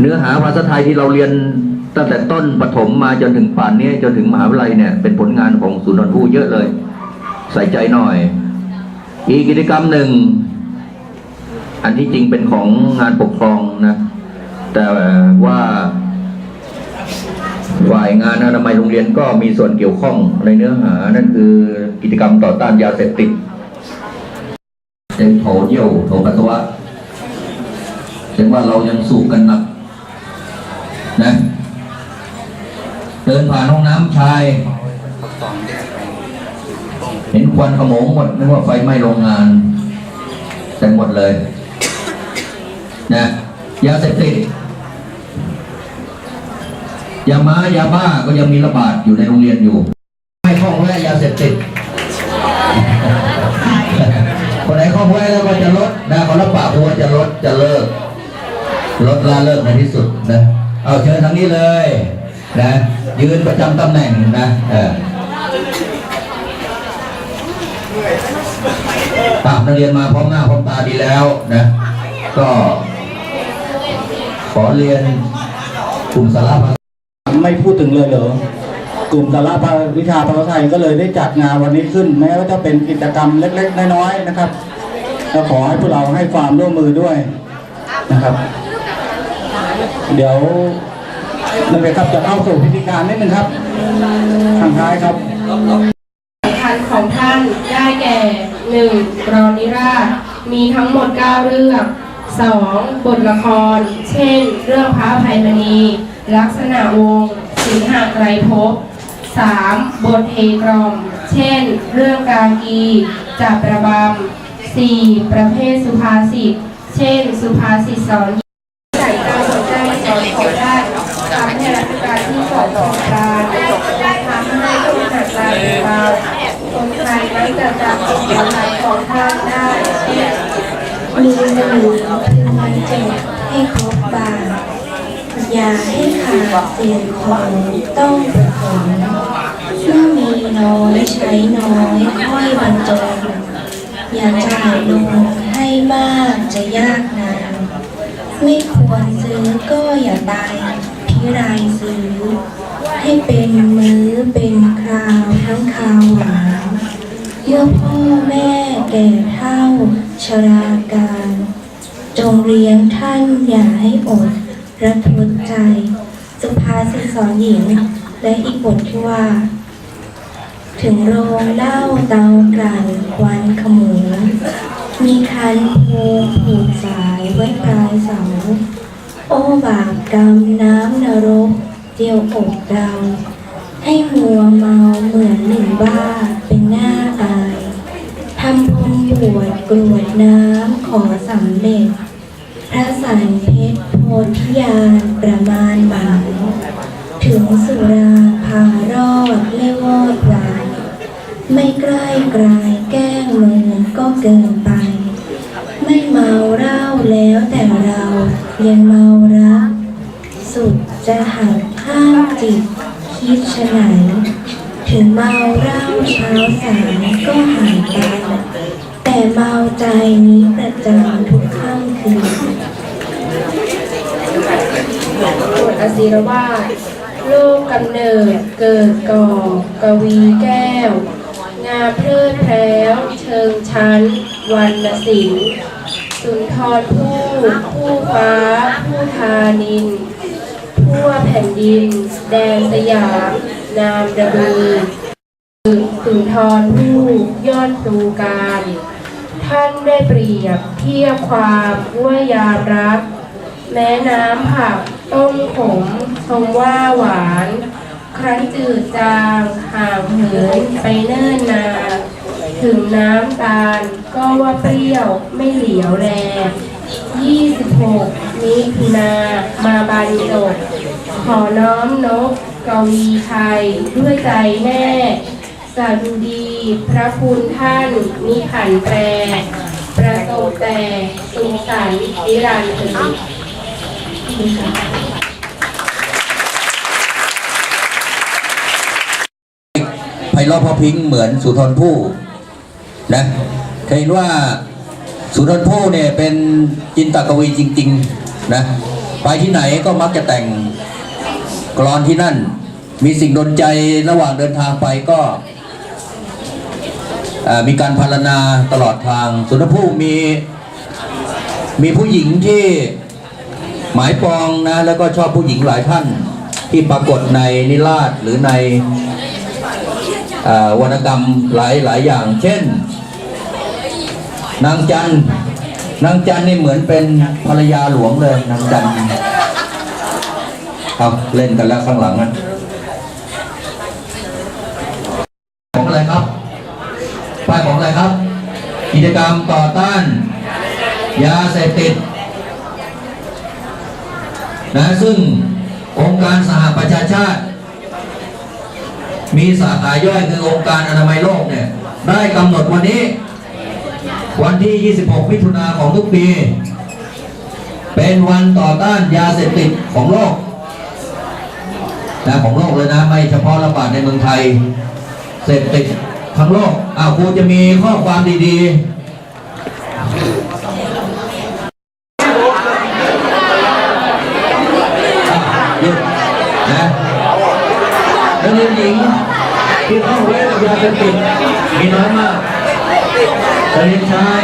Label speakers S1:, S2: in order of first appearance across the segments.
S1: เนื้อหาภาษาไทยที่เราเรียนตั้งแต่ต้นประถมมาจนถึงป่านนี้จนถึงมหาวิทยาลัยเนี่ยเป็นผลงานของศูนย์นนผู้เยอะเลย ใส่ใจหน่อย อีกกิจกรรมหนึ่ง อันที่จริงเป็นของงานปกครองนะ แต่ว่า ฝ่ายงานอนามัยโรงเรียนก็มีส่วนเกี่ยวข้องในเนื้อหา นั่นคือกิจกรรมต่อต้านยาเสพติดเป็นโถเยี่ยวโถปัสสาวะถึงว่าเรายังสูบกันหนัก นะเดินผ่านห้องน้ำชาย เห็นควันขโมงหมดนึกว่าไฟไหม้โรงงานแต่หมดเลยนะยาเสพติดยาม้ายาบ้าก็ยังมีระบาดอยู่ในโรงเรียนอยู่ ไม่คล่องแคล่วยาเสพติดคนไหนคล่องแคล่วแล้วก็จะลดนะเขารับปากว่าจะลดจะเลิกลดละเลิกในที่สุดนะ เอาเชิญทางนี้เลยนะยืนประจำตำแหน่งนะเออตามนักเรียนมาพร้อมหน้าพร้อมตาดีแล้วนะ ก็ ขอเรียนกลุ่มสาระภาษา
S2: ไม่พูดถึงเลยเหรอกลุ่มสาระวิชาภาษาไทยก็เลยได้จัดงานวันนี้ขึ้น แม้ว่าจะเป็นกิจกรรมเล็ก ๆ น้อยๆนะครับก็ขอให้พวกเราให้ความร่วมมือด้วยนะครับ เดี๋ยวนั่นเลยครับจะเข้าสู่พิธีการนิดนึงครับทางท้ายครับ
S3: สำคัญของท่านได้แก่ 1. กรอนิราศมีทั้งหมด 9 เรื่อง 2. บทละคร เช่น เรื่องพระภัยมณี ลักษณะวงศ์สิงหาไกรภพ 3. บทเทกรอม เช่น เรื่องกากีจับประบำ 4. ประเภทสุภาษิต เช่น สุภาษิตสอน ใส่การสนใจสอนของได้ทำให้รัชกาลที่สองของการได้ทำให้ผู้จัดการเราคนไทยมักจะจำสิ่งสำคัญของท่านได้
S4: มีหนึ่งพึงบรรจบให้ครบบาทอย่าให้ขาดเสียงของต้องประถมเมื่อมีน้อยใช้น้อยค่อยบรรจงอย่าจ่ายลงให้มากจะยากนานไม่ควรซื้อก็อย่าตายพิรายซื้อ ให้เป็นมื้อเป็นคราวทั้งคาวหวานเมื่อพ่อแม่แก่เฒ่า ชราการ จงเรียนท่านอย่าให้อดระทดใจ สุภาษิตสอนหญิงและอีกบทที่ว่า ถึงโรงเหล้าเตากลั่นควันขมงมีคันภูผูกสายไว้ปลายเสา โอ้บาปกรรมน้ำนรกเดียวอกเราให้มัวเมาเหมือนหนึ่งบ้านำบุญบวชกรวดน้ำขอสำเร็จ พระสันเพชรโพธิญาณประมาณหมายถึงสุราพารอดเล่วอดวายไม่ใกล้ไกลแกล้งเมือก็เกินไป ไม่เมาเหล้าแล้วแต่เรายังเมารัก สุดจะหักห้ามจิต คิดฉะไหนถึงเมาเหล้าเช้าสายก็หายไป แต่เมาใจนี้ประจำทุกค่ำคืน
S3: บทอศิรวาสโลกกำเนิดเกิดก่อกวีแก้ว งาเพลิดแพร้วเชิงชั้น วันละศิลป์สุนทรภู่ผู้ฟ้า ผู้ทานินทั่วแผ่นดิน แดนสยาม นามระบือสุนทรภู่ยอดครูการ ท่านได้เปรียบเทียบความว่ายามรัก แม้น้ำผักต้มขมชมว่าหวาน ครั้นจืดจางห่างเหินไปเนิ่นนานถึงน้ำตาลก็ว่าเปรี้ยวไม่เหลียวแล26มิถุนามาบรรจบขอน้อมนกกวีไทยด้วยใจแน่ สาดุดี พระคุณท่านมีขันแปร ประสบแต่สุขสันต์นิรันดร์เถิด
S1: ไพเราะเพอพริ้งเหมือนสุทนผู้นะเคยเห็นว่าสุทนผู้เนี่ยเป็นจินตกวีจริง ๆ นะ ไปที่ไหนก็มักจะแต่งกรอนที่นั่น มีสิ่งดนใจระหว่างเดินทางไปก็ มีการพรรณนาตลอดทางสุนทรภู่มีมีผู้หญิงที่หมายปองนะ แล้วก็ชอบผู้หญิงหลายท่านที่ปรากฏในนิราศหรือในอวรรณกรรมหลายหลายอย่าง เช่น นางจันนางจันนี่เหมือนเป็นภรรยาหลวงเลยนางจันครับเล่นกันแล้วข้างหลังนะของอะไรครับป้ายของอะไรครับ กิจกรรมต่อต้าน ยาเสพติดนะซึ่งองค์การสหประชาชาติ มีสาขาย่อยคือองค์การอนามัยโลกเนี่ย ได้กำหนดวันนี้ วันที่ 26 มิถุนาของทุกปี เป็นวันต่อต้านยาเสพติดของโลกนะของโลกเลยนะ ไม่เฉพาะระบาดในเมืองไทย เสพติด ทั้งโลกอ้าวครูจะมีข้อความดีๆหยุดนะนักเรียนหญิงที่เข้าเวรกับยาเสพติดมีน้อยมากนักเรียนชาย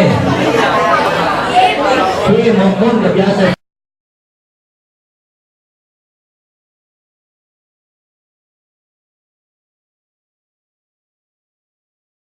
S1: ที่หมกมุ่นกับยาเสพ